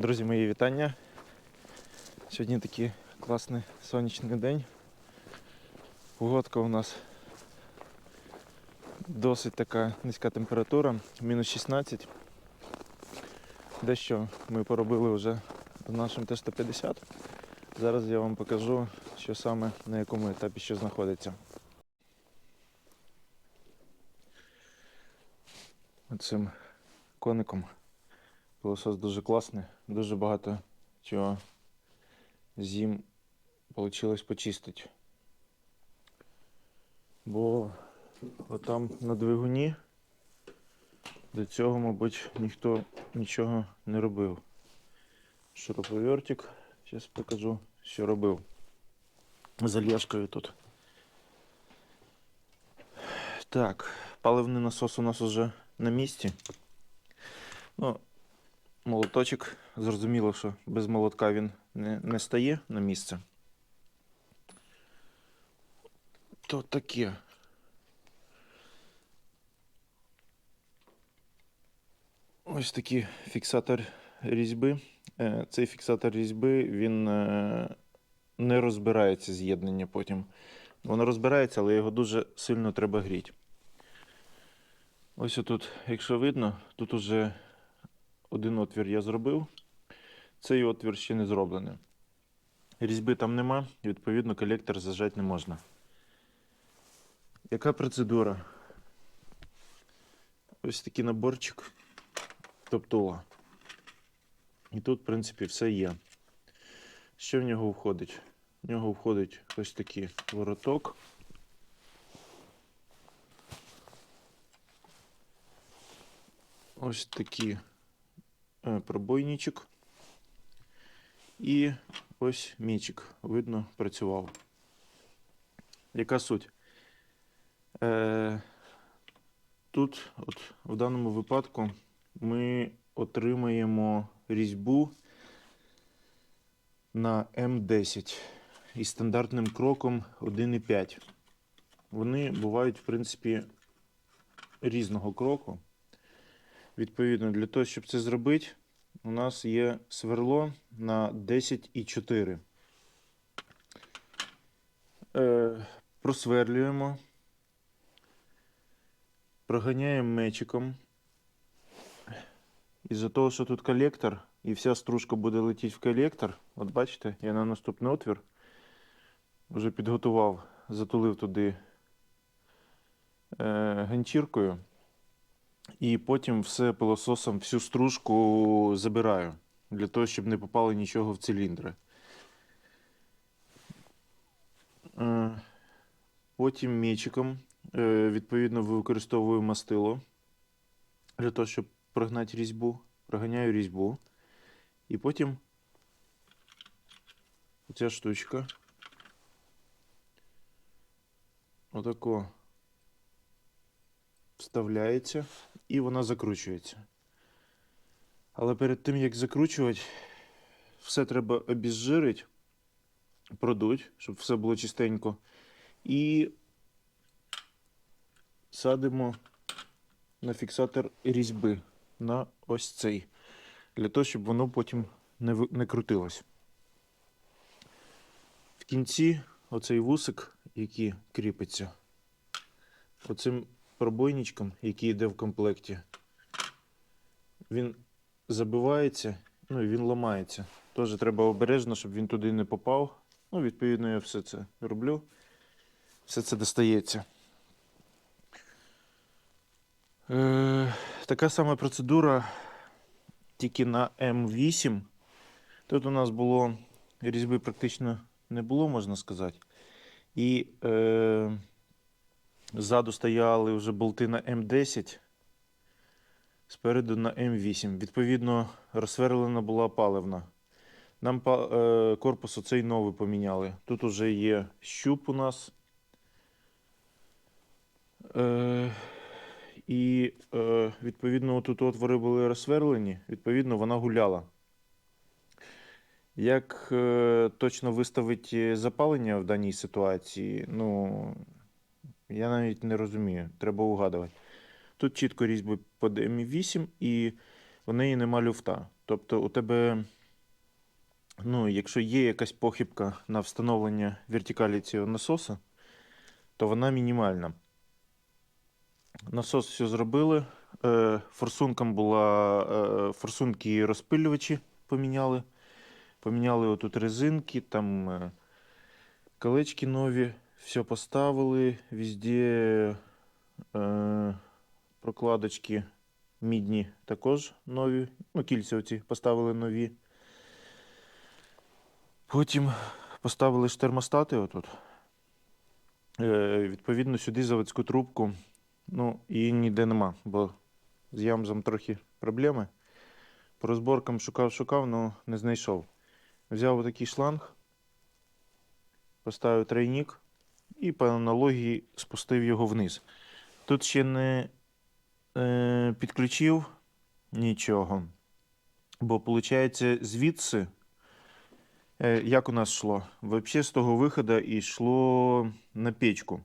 Друзі, мої вітання. Сьогодні такий класний сонячний день. Погодка у нас досить така низька температура, мінус 16. Дещо ми поробили вже з нашим Т-150. Зараз я вам покажу, що саме на якому етапі що знаходиться. Оцим коником. Пилосос дуже класний, дуже багато чого зім вийшло почистити. Бо отам на двигуні до цього, мабуть, ніхто нічого не робив. Шуруповертик, зараз покажу, що робив. З Олєшкою тут. Так, паливний насос у нас уже на місці. Ну, молоточок. Зрозуміло, що без молотка він не, не стає на місце. То таке. Ось такий фіксатор різьби. Е, Цей фіксатор різьби він е, не розбирається з'єднання потім. Воно розбирається, але його дуже сильно треба гріти. Ось отут, якщо видно, тут уже один отвір я зробив. Цей отвір ще не зроблений. Різьби там нема, відповідно колектор зажати не можна. Яка процедура? Ось такий наборчик топтула. І тут, в принципі, все є. Що в нього входить? В нього входить ось такий вороток. Ось такий е, пробойничок. І ось мічик, видно, працював. Яка суть? Е, тут, от, в даному випадку, ми отримаємо різьбу на М10 із стандартним кроком 1,5. Вони бувають, в принципі, різного кроку. Відповідно, для того, щоб це зробити, у нас є сверло на 10,4. Е, просверлюємо, проганяємо мечиком. Із-за того, що тут колектор, і вся стружка буде летіти в колектор. От бачите, я на наступний отвір вже підготував, затулив туди е, ганчіркою. І потім все пилососом всю стружку забираю, для того, щоб не попало нічого в циліндри. Е, Потім мічиком, е, відповідно, використовую мастило для того, щоб прогнати різьбу. Проганяю різьбу. І потім ця штучка. Отако вставляється і вона закручується. Але перед тим, як закручувати, все треба обізжирити, продуть, щоб все було чистенько. І садимо на фіксатор різьби на ось цей. Для того, щоб воно потім не, не крутилось. В кінці оцей вусик, який кріпиться, оцим пробойничком, який йде в комплекті, він забивається, ну і він ламається. Теж треба обережно, щоб він туди не попав. Ну, відповідно, я все це роблю. Все це достається. Е, така сама процедура тільки на М8. Тут у нас було різьби практично не було, можна сказати. І е, ззаду стояли вже болти на М10, спереду на М8. Відповідно, розсверлена була паливна. Нам е, корпус оцей новий поміняли. Тут уже є щуп у нас. Е, і е, відповідно тут отвори були розсверлені, відповідно, вона гуляла. Як е, точно виставити запалення в даній ситуації, ну, я навіть не розумію, треба угадувати. Тут чітко різьби під М8 і в неї нема люфта. Тобто у тебе, ну, якщо є якась похибка на встановлення вертикалі цього насоса, то вона мінімальна. Насос все зробили. Е, Форсункам була е, форсунки і розпилювачі поміняли. Поміняли отут резинки, там е, колечки нові, все поставили. Везде е, прокладочки мідні також нові. Ну, кільця оці поставили нові. Потім поставили ж термостати отут. Е, відповідно, сюди заводську трубку. Ну, її ніде нема, бо з ямзом трохи проблеми. По розборкам шукав, шукав, але не знайшов. Взяв отакий шланг, поставив тройник і по аналогії спустив його вниз. Тут ще не е, підключив нічого. Бо, виходить, звідси, е, як у нас йшло? Взагалі з того виходу йшло на печку.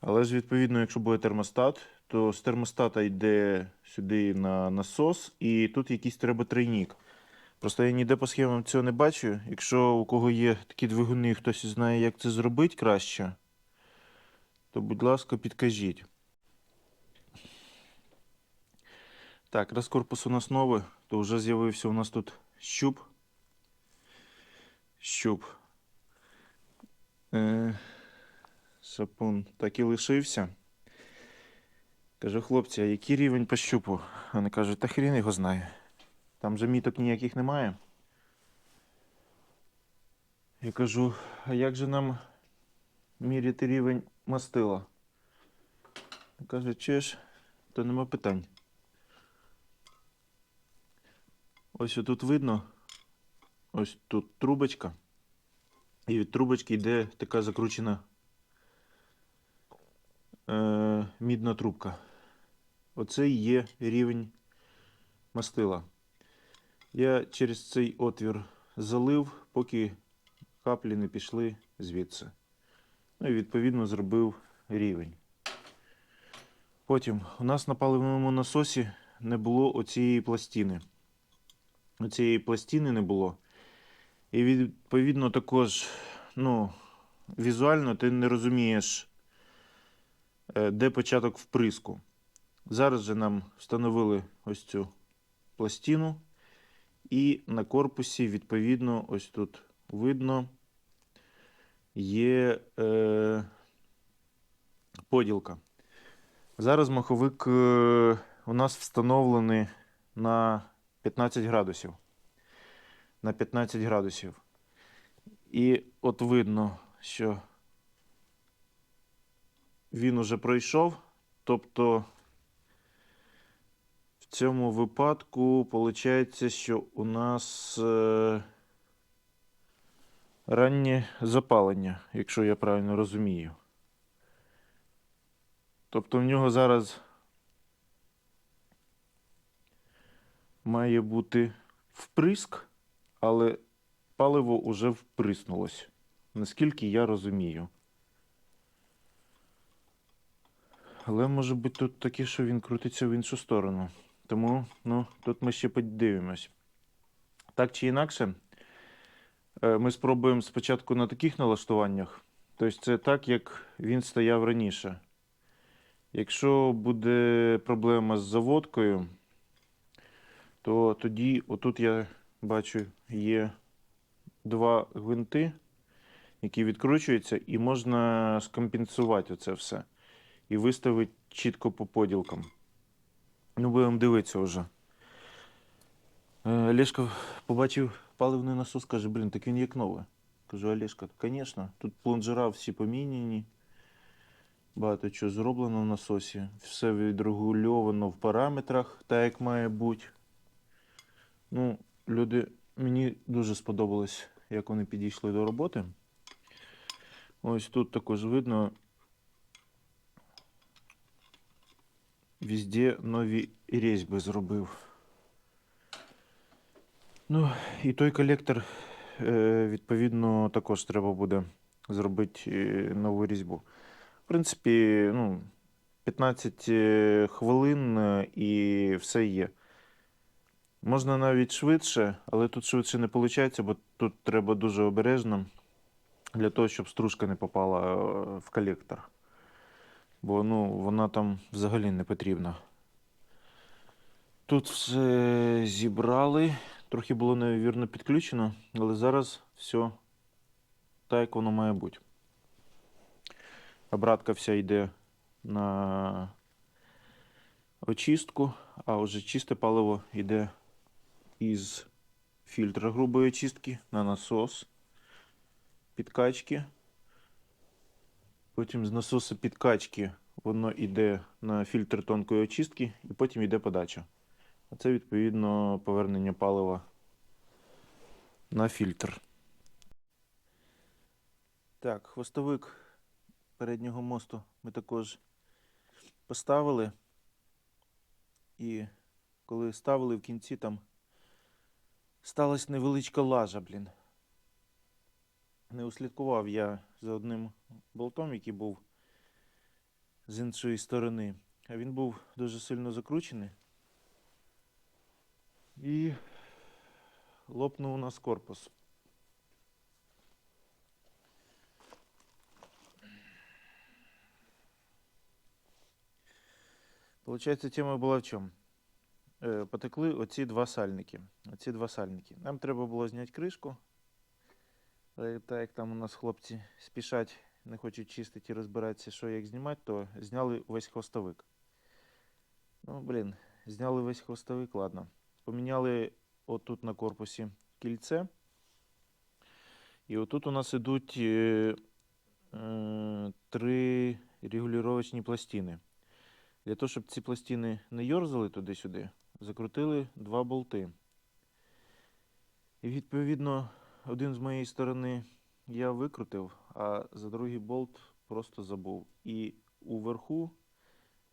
Але ж, відповідно, якщо буде термостат, то з термостата йде сюди на насос, і тут якийсь треба тройник. Просто я ніде по схемам цього не бачу. Якщо у кого є такі двигуни, хтось знає, як це зробити краще, то, будь ласка, підкажіть. Так, раз корпус у нас новий, то вже з'явився у нас тут щуп. Щуп. Е, сапун так і лишився. Кажу, хлопці, а який рівень по щупу? Вони кажуть, та хрін його знає. Там же міток ніяких немає. Я кажу, а як же нам міряти рівень мастила? Каже, чеш, то нема питань. Ось тут видно, ось тут трубочка. І від трубочки йде така закручена е, мідна трубка. Оце і є рівень мастила. Я через цей отвір залив, поки каплі не пішли звідси. Ну і відповідно зробив рівень. Потім у нас на паливному насосі не було оцієї пластини. Оцієї пластини не було. І відповідно також, ну, візуально ти не розумієш, е, де початок вприску. Зараз же нам встановили ось цю пластину. І на корпусі, відповідно, ось тут видно, є е, поділка. Зараз маховик е, у нас встановлений на 15 градусів. На 15 градусів. І от видно, що він уже пройшов. Тобто в цьому випадку виходить, що у нас е, раннє запалення, якщо я правильно розумію. Тобто в нього зараз має бути вприск, але паливо уже вприснулось. Наскільки я розумію. Але може бути тут таке, що він крутиться в іншу сторону. Тому ну, тут ми ще подивимось. Так чи інакше, е, ми спробуємо спочатку на таких налаштуваннях. Тобто це так, як він стояв раніше. Якщо буде проблема з заводкою, то тоді, отут я бачу, є два гвинти, які відкручуються, і можна скомпенсувати це все. І виставити чітко по поділкам. Ну, будемо дивитися вже. Е, Олешка побачив паливний насос, каже, блін, так він як новий. Кажу, Олешка, звісно, тут плунжера всі поміняні. Багато чого зроблено в насосі. Все відрегульовано в параметрах, так як має бути. Ну, люди, мені дуже сподобалось, як вони підійшли до роботи. Ось тут також видно. Везде нові різьби зробив. Ну, і той колектор, е, відповідно, також треба буде зробити е, нову різьбу. В принципі, ну, 15 е, хвилин і все є. Можна навіть швидше, але тут швидше не виходить, бо тут треба дуже обережно для того, щоб стружка не попала в колектор. Бо ну, вона там взагалі не потрібна. Тут все зібрали. Трохи було невірно підключено, але зараз все так, як воно має бути. Обратка вся йде на очистку, а вже чисте паливо йде із фільтра грубої очистки на насос підкачки. Потім з насосу підкачки воно йде на фільтр тонкої очистки і потім йде подача. А це відповідно повернення палива на фільтр. Так, хвостовик переднього мосту ми також поставили. І коли ставили в кінці, там сталася невеличка лажа, блін. Не услідкував я за одним болтом, який був з іншої сторони. А він був дуже сильно закручений. І лопнув у нас корпус. Получається, тема була в чому? Е, потекли оці два сальники. Оці два сальники. Нам треба було зняти кришку. Але так як там у нас хлопці спішать, не хочуть чистити і розбиратися, що як знімати, то зняли весь хвостовик. Ну, блін, зняли весь хвостовик, ладно. Поміняли отут на корпусі кільце. І отут у нас ідуть е, е, три регулювачні пластини. Для того, щоб ці пластини не йорзали туди-сюди, закрутили два болти. І відповідно, один з моєї сторони я викрутив, а за другий болт просто забув. І уверху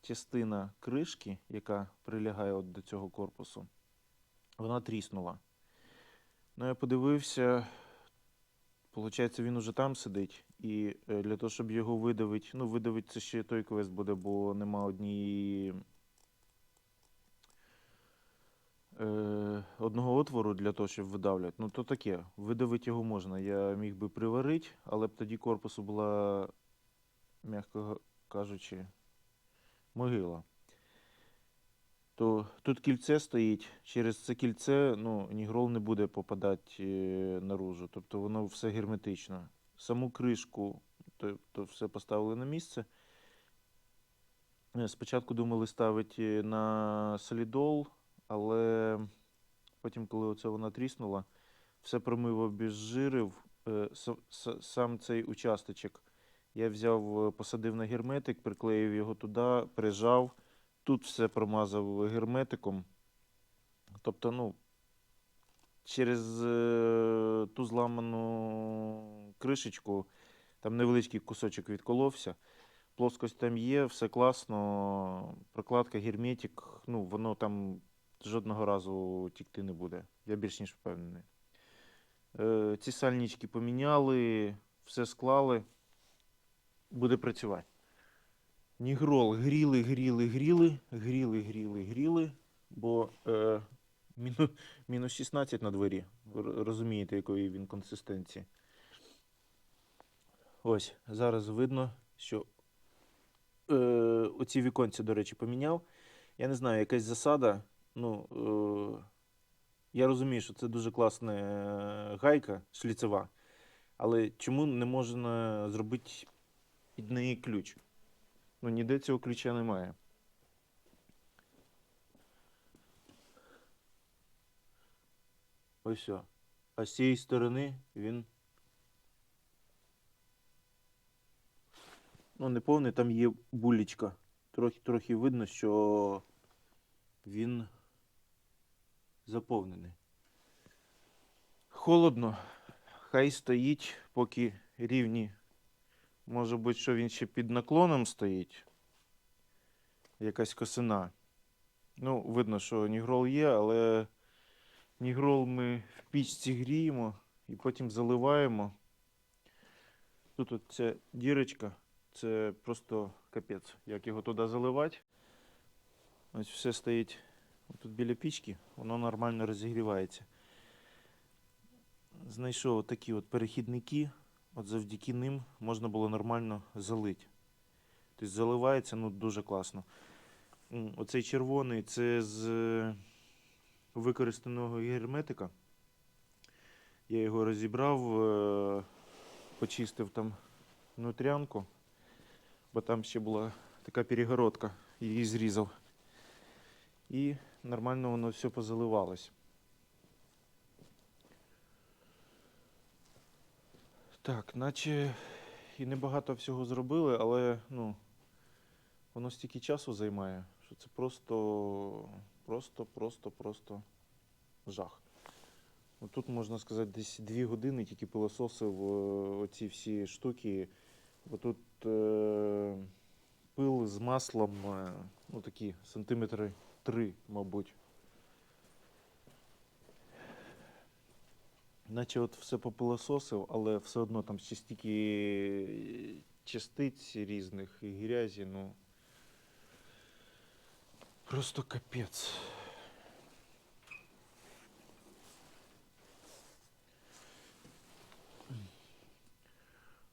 частина кришки, яка прилягає от до цього корпусу, вона тріснула. Ну, я подивився, Получається, він уже там сидить, і е, для того, щоб його видавити, ну, видавити це ще той квест буде, бо нема однієї е, одного отвору для того, щоб видавлювати. Ну, то таке, видавити його можна. Я міг би приварити, але б тоді корпусу була, м'яко кажучи, могила. То тут кільце стоїть, через це кільце ну, нігрол не буде попадати е, наружу. Тобто воно все герметично. Саму кришку то, то все поставили на місце. Е, Спочатку думали ставити на солідол, але потім, коли оце вона тріснула, все промив обезжирив. Е, Сам цей участочок я взяв, е, посадив на герметик, приклеїв його туди, прижав. Тут все промазав герметиком. Тобто, ну, через е, ту зламану кришечку там невеличкий кусочок відколовся. Плоскость там є, все класно. Прокладка, герметик, ну, воно там жодного разу тікти не буде. Я більш ніж впевнений. Е, ці сальнички поміняли, все склали. Буде працювати. Нігрол гріли, гріли, гріли, гріли, гріли, гріли, бо е, міну, мінус 16 на дворі. Р- Розумієте, якої він консистенції. Ось, зараз видно, що е, оці віконці, до речі, поміняв. Я не знаю, якась засада. Ну, е, я розумію, що це дуже класна е, гайка шліцева, але чому не можна зробити під неї ключ? Ну, ніде цього ключа немає. Ось все. А з цієї сторони він. Ну, не повний, там є булечка. Трохи, трохи видно, що він заповнений. Холодно. Хай стоїть, поки рівні. Може бути, що він ще під наклоном стоїть. Якась косина. Ну, видно, що нігрол є, але нігрол ми в пічці гріємо і потім заливаємо. Тут от ця дірочка, це просто капець, як його туди заливати. Ось все стоїть Тут біля пічки, воно нормально розігрівається. Знайшов такі от перехідники, от завдяки ним можна було нормально залити. Тобто заливається ну, дуже класно. Оцей червоний це з е, використаного герметика. Я його розібрав, е, почистив там внутрянку, бо там ще була така перегородка, її зрізав. І нормально воно все позаливалось. Так, наче і небагато всього зробили, але ну, воно стільки часу займає, що це просто, просто, просто, просто жах. Ну, Тут можна сказати, десь дві години тільки пилососив е, оці всі штуки. Бо тут е, пил з маслом, е, ну такі сантиметри три, мабуть. Наче от все попилососив, але все одно там ще стільки частиць різних і грязі, ну. Просто капець.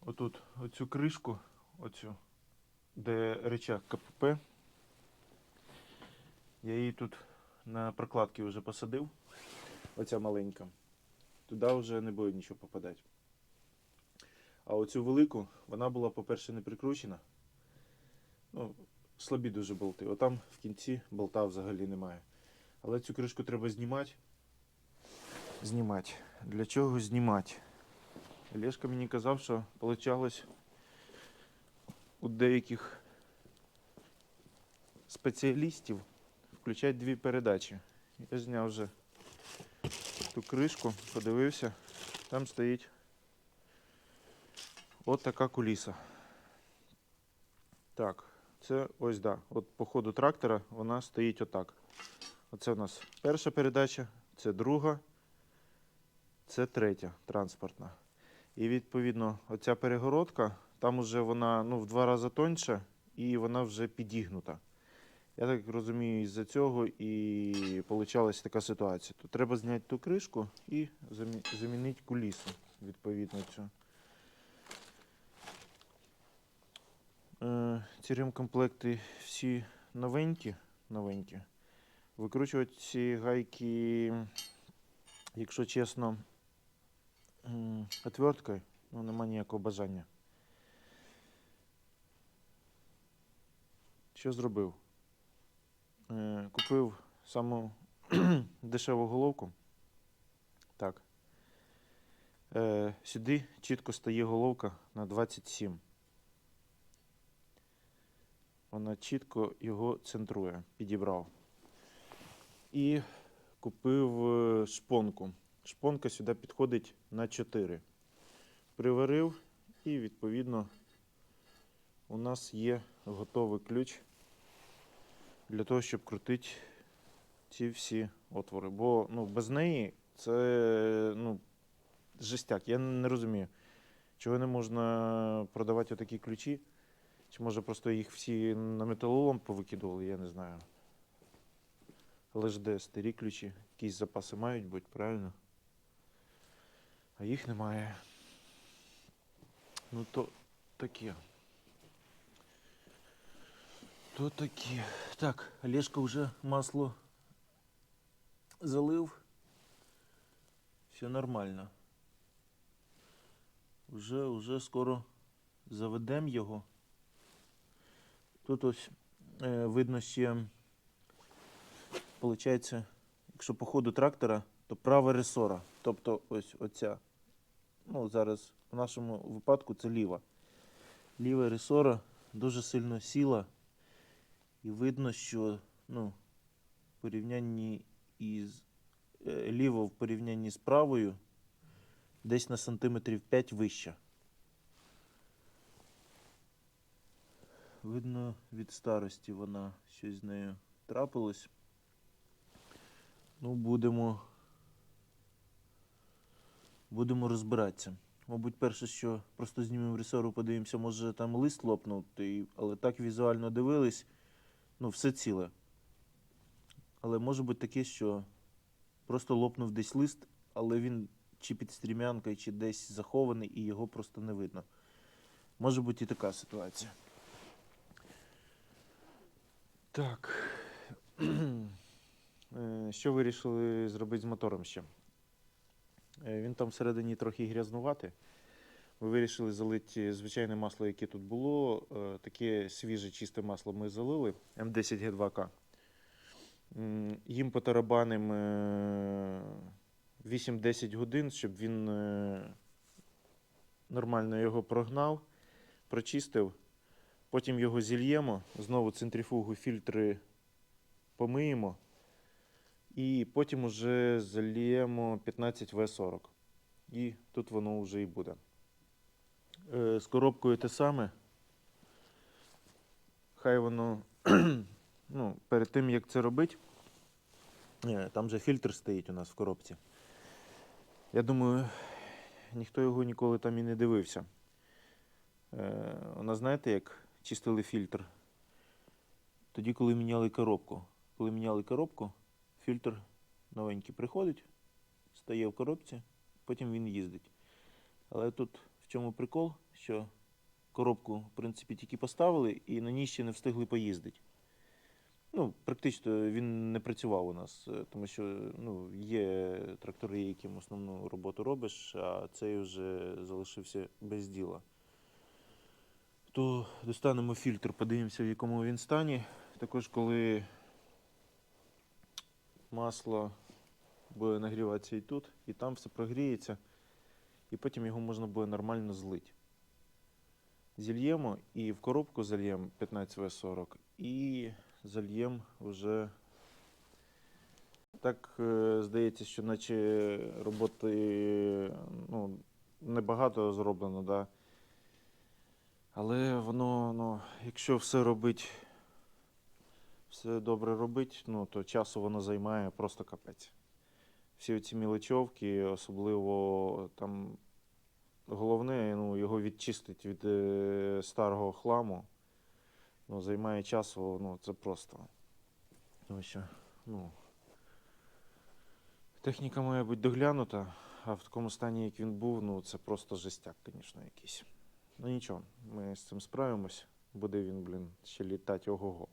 Отут оцю кришку, оцю, де речах КПП. Я її тут на прокладки вже посадив. Оця маленька. Туди вже не буде нічого попадати. А оцю велику, вона була, по-перше, не прикручена. Ну, слабі дуже болти. Отам в кінці болта взагалі немає. Але цю кришку треба знімати. Знімати. Для чого знімати? Олешка мені казав, що вийшло у деяких спеціалістів включати дві передачі. Я зняв вже ту кришку, подивився, там стоїть от така куліса. Так, це ось да. От по ходу трактора вона стоїть отак. Оце у нас перша передача, це друга, це третя транспортна. І відповідно оця перегородка, там уже вона ну, в два рази тоньша і вона вже підігнута. Я так розумію, із-за цього і вийшла така ситуація. То треба зняти ту кришку і замі- замінити кулісу, відповідно цю. Е, ці ремкомплекти всі новенькі. новенькі. Викручувати ці гайки, якщо чесно, отверткою, ну нема ніякого бажання. Що зробив? Е, купив саму дешеву головку. Так. Е, сюди чітко стає головка на 27. Вона чітко його центрує, підібрав. І купив е, шпонку. Шпонка сюди підходить на 4. Приварив і відповідно у нас є готовий ключ для того, щоб крутити ці всі отвори. Бо ну, без неї це ну, жестяк. Я не розумію, чого не можна продавати отакі ключі. Чи може просто їх всі на металолом повикидували, я не знаю. Але ж де старі ключі, якісь запаси мають бути, правильно? А їх немає. Ну то таке. То таке. Так, Олежка вже масло залив. Все нормально. Уже, уже скоро заведемо його. Тут ось е, видно ще, виходить, якщо по ходу трактора, то права ресора. Тобто ось оця. Ну, зараз в нашому випадку це ліва. Ліва ресора дуже сильно сіла. І видно, що ну, порівнянні із е, ліво в порівнянні з правою десь на сантиметрів 5 вища. Видно, від старості вона щось з нею трапилось. Ну, будемо. Будемо розбиратися. Мабуть, перше, що просто знімемо ресору, подивимося, може там лист лопнув, але так візуально дивились, ну, все ціле. Але може бути таке, що просто лопнув десь лист, але він чи під стрімянкою, чи десь захований, і його просто не видно. Може бути і така ситуація. Так. Е, Що вирішили зробити з мотором ще? Е, Він там всередині трохи грязнуватий. Ми вирішили залити звичайне масло, яке тут було. Е, Таке свіже, чисте масло ми залили М10 Г2К. Їм потарабаним е, 8-10 годин, щоб він е, нормально його прогнав, прочистив. Потім його зільємо, знову центрифугу фільтри помиємо. І потім уже зальємо 15В40. І тут воно вже і буде. Е, З коробкою те саме. Хай воно ну, перед тим, як це робити, е, там же фільтр стоїть у нас в коробці. Я думаю, ніхто його ніколи там і не дивився. Е, нас знаєте, як чистили фільтр? Тоді, коли міняли коробку. Коли міняли коробку, фільтр новенький приходить, стає в коробці, потім він їздить. Але тут в чому прикол, що коробку, в принципі, тільки поставили і на ній ще не встигли поїздити. Ну, практично він не працював у нас, е, тому що ну, є трактори, яким основну роботу робиш, а цей вже залишився без діла. То достанемо фільтр, подивимося, в якому він стані. Також, коли масло буде нагріватися і тут, і там все прогріється, і потім його можна буде нормально злити. Зільємо і в коробку зальємо 15В40 і зальємо вже. Так е, здається, що наче роботи ну, небагато зроблено, да. але воно, ну, якщо все робить, все добре робить, ну, то часу воно займає просто капець. Всі ці мілочовки, особливо там головне, ну, його відчистить від е, старого хламу. Ну, займає часу, ну, це просто. Тому що, ну, техніка має бути доглянута, а в такому стані, як він був, ну, це просто жестяк, звісно, якийсь. Ну нічого, ми з цим справимось. Буде він, блін, ще літати ого-го.